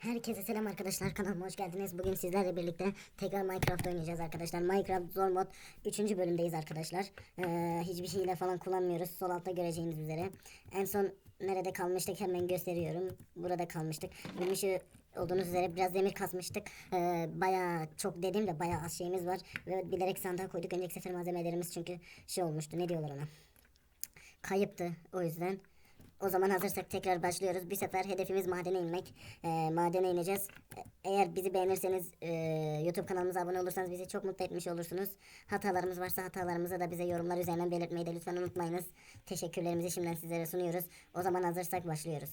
Herkese selam arkadaşlar kanalıma hoş geldiniz. Bugün sizlerle birlikte tekrar Minecraft oynayacağız arkadaşlar. Minecraft zor mod 3. bölümdeyiz arkadaşlar. Ee, hiçbir hile falan kullanmıyoruz. Sol altta göreceğiniz üzere. En son nerede kalmıştık hemen gösteriyorum. Burada kalmıştık. Bilmiş olduğunuz üzere biraz demir kasmıştık. Ee, bayağı çok dediğim de bayağı az şeyimiz var. Ve bilerek sandığa koyduk. Önceki sefer malzemelerimiz çünkü şey olmuştu. Ne diyorlar ona? Kayıptı o yüzden. O zaman hazırsak tekrar başlıyoruz. Bir sefer hedefimiz madene inmek. Ee, madene ineceğiz. Eğer bizi beğenirseniz e, YouTube kanalımıza abone olursanız bizi çok mutlu etmiş olursunuz. Hatalarımız varsa hatalarımızı da bize yorumlar üzerinden belirtmeyi de lütfen unutmayınız. Teşekkürlerimizi şimdiden sizlere sunuyoruz. O zaman hazırsak başlıyoruz.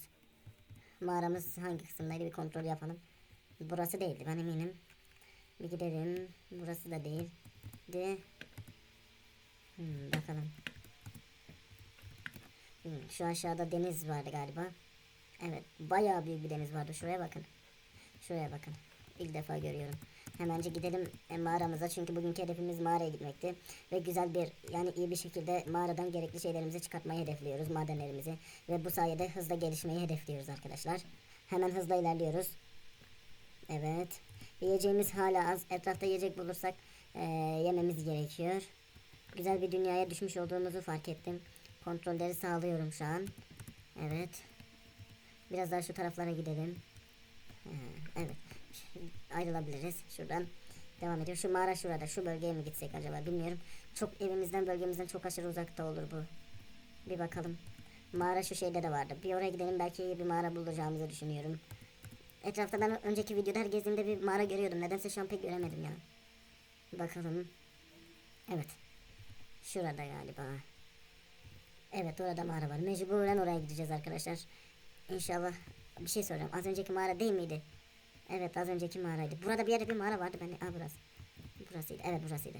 Mağaramız hangi kısımdaydı bir kontrol yapalım. Burası değildi ben eminim. Bir gidelim. Burası da değil. De. Hmm, bakalım. Hmm, şu aşağıda deniz vardı galiba. Evet bayağı büyük bir deniz vardı. Şuraya bakın. Şuraya bakın. İlk defa görüyorum. Hemenci gidelim e, mağaramıza çünkü bugünkü hedefimiz mağaraya gitmekti. Ve güzel bir yani iyi bir şekilde mağaradan gerekli şeylerimizi çıkartmayı hedefliyoruz madenlerimizi. Ve bu sayede hızla gelişmeyi hedefliyoruz arkadaşlar. Hemen hızla ilerliyoruz. Evet. Yiyeceğimiz hala az. Etrafta yiyecek bulursak e, yememiz gerekiyor. Güzel bir dünyaya düşmüş olduğumuzu fark ettim. Kontrolleri sağlıyorum şu an. Evet. Biraz daha şu taraflara gidelim. Ha, evet. Ayrılabiliriz. Şuradan devam ediyor. Şu mağara şurada. Şu bölgeye mi gitsek acaba bilmiyorum. Çok evimizden bölgemizden çok aşırı uzakta olur bu. Bir bakalım. Mağara şu şeyde de vardı. Bir oraya gidelim belki iyi bir mağara bulacağımızı düşünüyorum. Etrafta ben önceki videoda her gezdiğimde bir mağara görüyordum. Nedense şu an pek göremedim ya. Bakalım. Evet. Şurada galiba. Evet orada mağara var. Mecburen oraya gideceğiz arkadaşlar. İnşallah bir şey soracağım. Az önceki mağara değil miydi? Evet az önceki mağaraydı. Burada bir yerde bir mağara vardı. Ben Aa burası. Burasıydı. Evet burasıydı.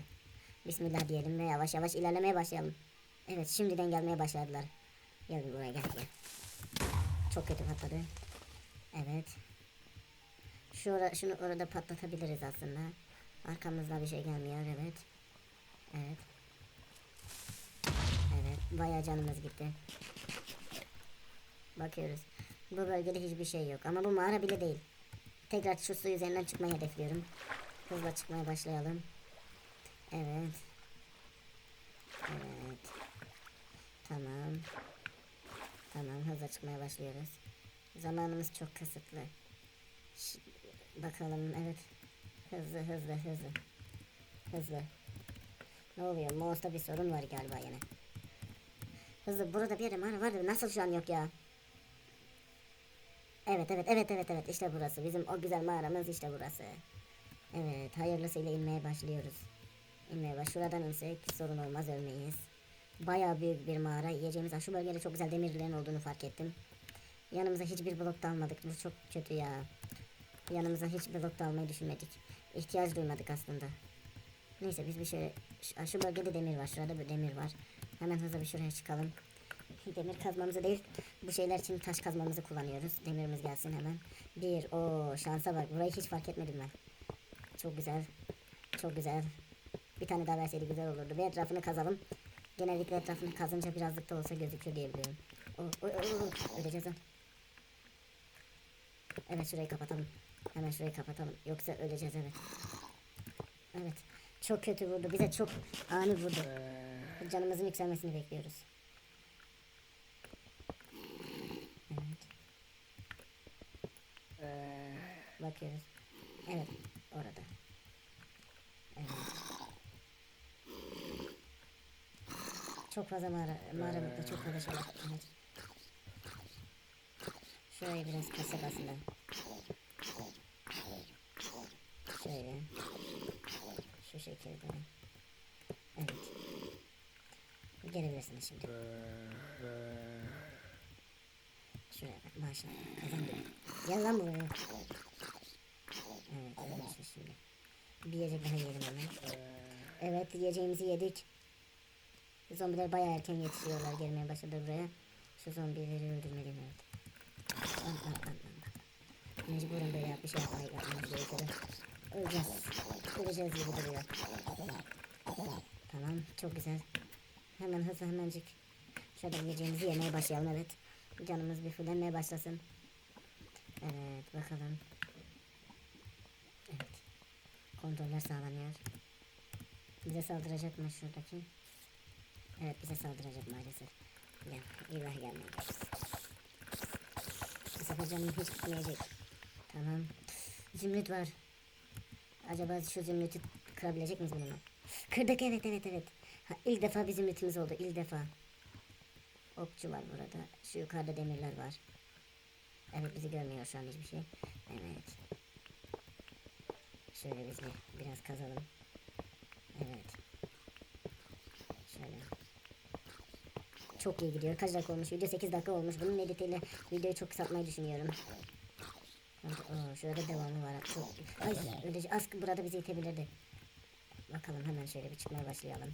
Bismillah diyelim ve yavaş yavaş ilerlemeye başlayalım. Evet şimdiden gelmeye başladılar. Gel buraya gel gel. Çok kötü patladı. Evet. Şu ora- şunu orada patlatabiliriz aslında. Arkamızda bir şey gelmiyor. Evet. Evet. Bayağı canımız gitti. Bakıyoruz. Bu bölgede hiçbir şey yok ama bu mağara bile değil. Tekrar şu su üzerinden çıkmayı hedefliyorum. Hızla çıkmaya başlayalım. Evet. Evet. Tamam. Tamam, hızla çıkmaya başlıyoruz. Zamanımız çok kısıtlı. Ş- bakalım, evet. Hızlı, hızlı, hızlı. Hızlı. Ne oluyor? Mouse'da bir sorun var galiba yine. Hızlı burada bir mağara vardı. Nasıl şu an yok ya? Evet evet evet evet evet işte burası. Bizim o güzel mağaramız işte burası. Evet hayırlısıyla inmeye başlıyoruz. İnmeye baş. Şuradan insek sorun olmaz ölmeyiz. Bayağı büyük bir mağara. Yiyeceğimiz Ha, şu bölgede çok güzel demirlerin olduğunu fark ettim. Yanımıza hiçbir blok da almadık. Bu çok kötü ya. Yanımıza hiç blok da almayı düşünmedik. İhtiyaç duymadık aslında. Neyse biz bir şu, şu bölgede demir var. Şurada bir demir var. Hemen hızlı bir şuraya çıkalım. Demir kazmamızı değil bu şeyler için taş kazmamızı kullanıyoruz. Demirimiz gelsin hemen. Bir o şansa bak. Burayı hiç fark etmedim ben. Çok güzel. Çok güzel. Bir tane daha verseydi güzel olurdu. Bir etrafını kazalım. Genellikle etrafını kazınca birazcık da olsa gözüküyor diye biliyorum. O, o, o, o. Öleceğiz lan. Evet şurayı kapatalım. Hemen şurayı kapatalım. Yoksa öleceğiz evet. Evet. Çok kötü vurdu. Bize çok ani vurdu. Canımızın yükselmesini bekliyoruz. Evet. Bakıyoruz. Evet. Orada. Evet. Çok fazla mağara, mağara burada çok fazla şey var. Evet. Şurayı biraz kasak aslında. Şöyle. Şu şekilde. Evet. Gelebilirsiniz şimdi. Şuraya bak maşallah kazandım. Gel lan buraya. Evet ölmüşüz şimdi. Bir yiyecek daha yiyelim hemen. Evet yiyeceğimizi yedik. Zombiler bayağı erken yetişiyorlar gelmeye başladı buraya. Şu zombileri öldürmeliyim evet. An, an, an, an. Mecburen böyle yap- bir şey yapmaya yapmamız gerekiyor. Öleceğiz. Öleceğiz gibi duruyor. Tamam çok güzel. Hemen hızlı hemencik. Şöyle yiyeceğimizi yemeye başlayalım evet. Canımız bir fullenmeye başlasın. Evet bakalım. Evet. Kontroller sağlanıyor. Bize saldıracak mı şuradaki? Evet bize saldıracak maalesef. Ya ilah gelmedi. Bu sefer canım hiç gitmeyecek. Tamam. Zümrüt var. Acaba şu zümrütü kırabilecek miyiz bununla? Kırdık evet evet evet. Ha, ilk defa bir zümrütümüz oldu ilk defa. Okçu var burada. Şu yukarıda demirler var. Evet bizi görmüyor şu an hiçbir şey. Evet. Şöyle biz bir, biraz kazalım. Evet. Şöyle. Çok iyi gidiyor. Kaç dakika olmuş? Video 8 dakika olmuş. Bunun editiyle videoyu çok kısaltmayı düşünüyorum. Oo, şurada devamı var. Ay öylece az burada bizi itebilirdi. Bakalım hemen şöyle bir çıkmaya başlayalım.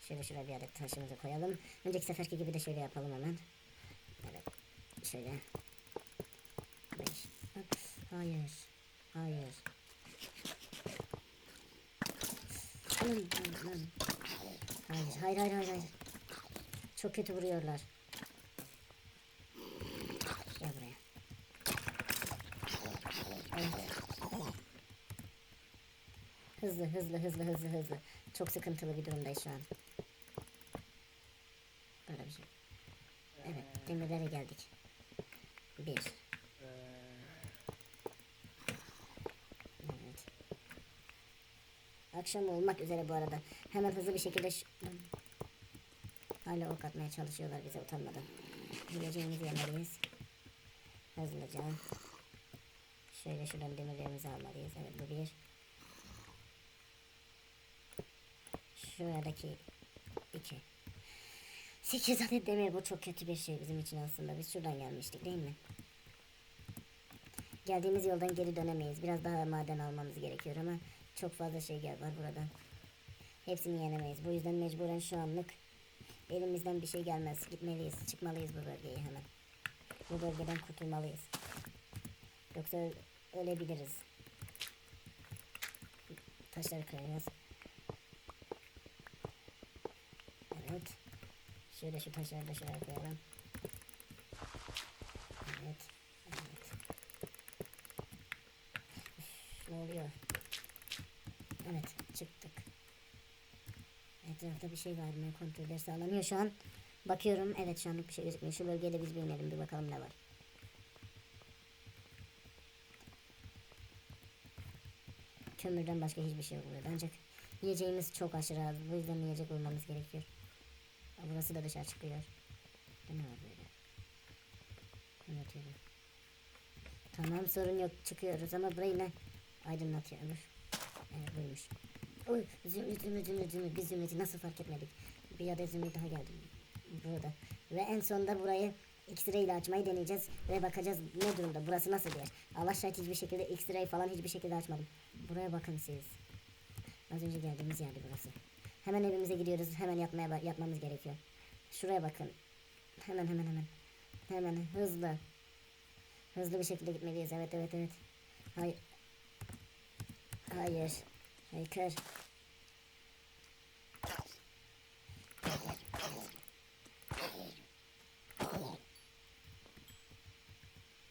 Şöyle şuraya bir adet taşımızı koyalım. Önceki seferki gibi de şöyle yapalım hemen. Evet. Şöyle. Beş. Hayır. Hayır, hayır, hayır, hayır, hayır. Çok kötü vuruyorlar. Gel buraya. Evet. Hızlı, hızlı, hızlı, hızlı, hızlı. Çok sıkıntılı bir durumdayız şu an. Böyle bir şey. Evet, demirlere geldik. Bir. Evet. Akşam olmak üzere bu arada. Hemen hızlı bir şekilde şu... Hala ok atmaya çalışıyorlar bize utanmadan. Bileceğimizi yemeliyiz. Hızlıca. Şöyle şuradan demirlerimizi almalıyız. Evet bu bir. Şuradaki iki. Sekiz adet demir bu çok kötü bir şey bizim için aslında. Biz şuradan gelmiştik değil mi? Geldiğimiz yoldan geri dönemeyiz. Biraz daha maden almamız gerekiyor ama çok fazla şey gel var buradan. Hepsini yenemeyiz. Bu yüzden mecburen şu anlık elimizden bir şey gelmez. Gitmeliyiz. Çıkmalıyız bu bölgeye hemen. Bu bölgeden kurtulmalıyız. Yoksa ölebiliriz. Taşları kırıyoruz. Evet. Şöyle şu taşları da şuraya koyalım. Evet. Evet. Ne oluyor? Evet çıktık. Etrafta bir şey var mı? Kontroller sağlanıyor şu an. Bakıyorum. Evet şu anlık bir şey gözükmüyor. Şu bölgeye de biz bir inelim. Bir bakalım ne var. Kömürden başka hiçbir şey yok burada. Ancak yiyeceğimiz çok aşırı az. Bu yüzden yiyecek bulmamız gerekiyor. Burası da dışarı çıkıyor. Ne var böyle? Anlatıyorum. Tamam sorun yok çıkıyoruz ama burayı ne aydınlatıyor. Evet buymuş. Oy zümrüt zümrüt zümrüt zümrüt biz zümrütü nasıl fark etmedik. Bir adet zümrüt daha geldi burada. Ve en sonunda burayı X-ray ile açmayı deneyeceğiz ve bakacağız ne durumda burası nasıl bir yer. Allah şahit hiçbir şekilde X-ray falan hiçbir şekilde açmadım. Buraya bakın siz. Az önce geldiğimiz yerdi burası. Hemen evimize gidiyoruz. Hemen yapmaya yapmamız gerekiyor. Şuraya bakın. Hemen hemen hemen. Hemen hızlı. Hızlı bir şekilde gitmeliyiz. Evet evet evet. Hayır. Hayır. Hayır.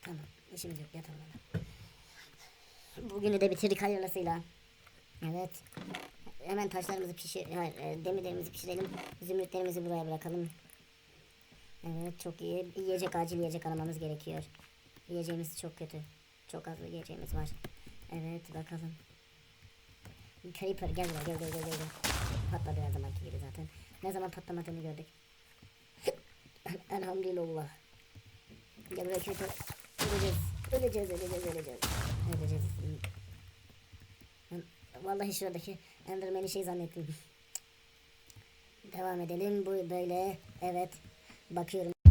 Tamam. işimiz yok. Yatalım. Bugünü de bitirdik hayırlısıyla. Evet. Hemen taşlarımızı pişir, hayır, e, demirlerimizi pişirelim. Zümrütlerimizi buraya bırakalım. Evet çok iyi. Yiyecek acil yiyecek aramamız gerekiyor. Yiyeceğimiz çok kötü. Çok az yiyeceğimiz var. Evet bakalım. Creeper gel buraya gel gel gel gel. Patladı her zamanki gibi zaten. Ne zaman patlamadığını gördük. Elhamdülillah. Gel buraya Creeper. Öleceğiz. Öleceğiz öleceğiz öleceğiz. Öleceğiz. Ben vallahi şuradaki Enderman'i şey zannettim. Devam edelim. Bu böyle. Evet. Bakıyorum.